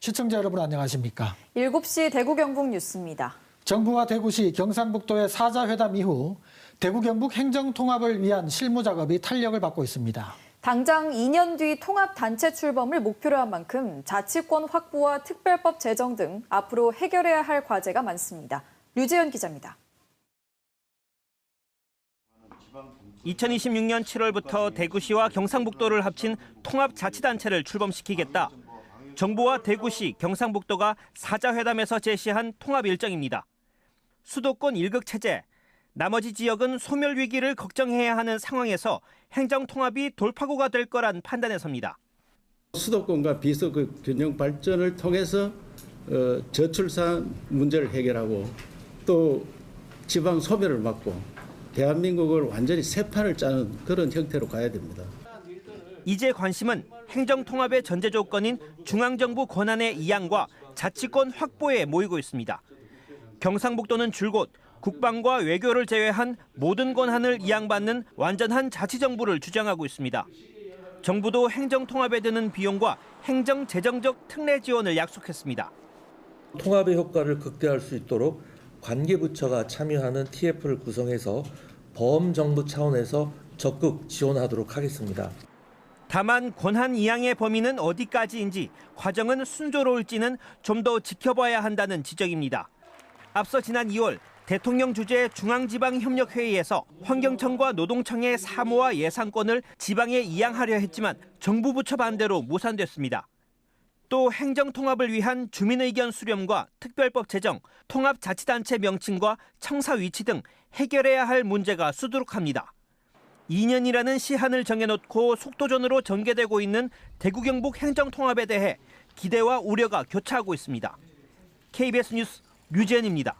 시청자 여러분 안녕하십니까? 7시 대구 경북 뉴스입니다. 정부와 대구시 경상북도의 사자회담 이후 대구 경북 행정 통합을 위한 실무 작업이 탄력을 받고 있습니다. 당장 2년 뒤 통합 단체 출범을 목표로 한 만큼 자치권 확보와 특별법 제정 등 앞으로 해결해야 할 과제가 많습니다. 류재현 기자입니다. 2026년 7월부터 대구시와 경상북도를 합친 통합자치단체를 출범시키겠다. 정부와 대구시, 경상북도가 사자회담에서 제시한 통합 일정입니다. 수도권 일극 체제, 나머지 지역은 소멸 위기를 걱정해야 하는 상황에서 행정 통합이 돌파구가 될 거란 판단에 섭니다. 수도권과 비서 그 균형 발전을 통해서 어, 저출산 문제를 해결하고 또 지방 소멸을 막고 대한민국을 완전히 새 판을 짜는 그런 형태로 가야 됩니다. 이제 관심은 행정 통합의 전제 조건인 중앙정부 권한의 이양과 자치권 확보에 모이고 있습니다. 경상북도는 줄곧 국방과 외교를 제외한 모든 권한을 이양받는 완전한 자치정부를 주장하고 있습니다. 정부도 행정 통합에 드는 비용과 행정 재정적 특례 지원을 약속했습니다. 통합의 효과를 극대화할 수 있도록 관계부처가 참여하는 TF를 구성해서 범정부 차원에서 적극 지원하도록 하겠습니다. 다만 권한 이양의 범위는 어디까지인지 과정은 순조로울지는 좀 더 지켜봐야 한다는 지적입니다. 앞서 지난 2월 대통령 주재 중앙지방협력회의에서 환경청과 노동청의 사무와 예산권을 지방에 이양하려 했지만 정부 부처 반대로 무산됐습니다. 또 행정 통합을 위한 주민의견 수렴과 특별법 제정, 통합자치단체 명칭과 청사 위치 등 해결해야 할 문제가 수두룩합니다. 2년이라는 시한을 정해놓고 속도전으로 전개되고 있는 대구 경북 행정통합에 대해 기대와 우려가 교차하고 있습니다. KBS 뉴스 류재현입니다.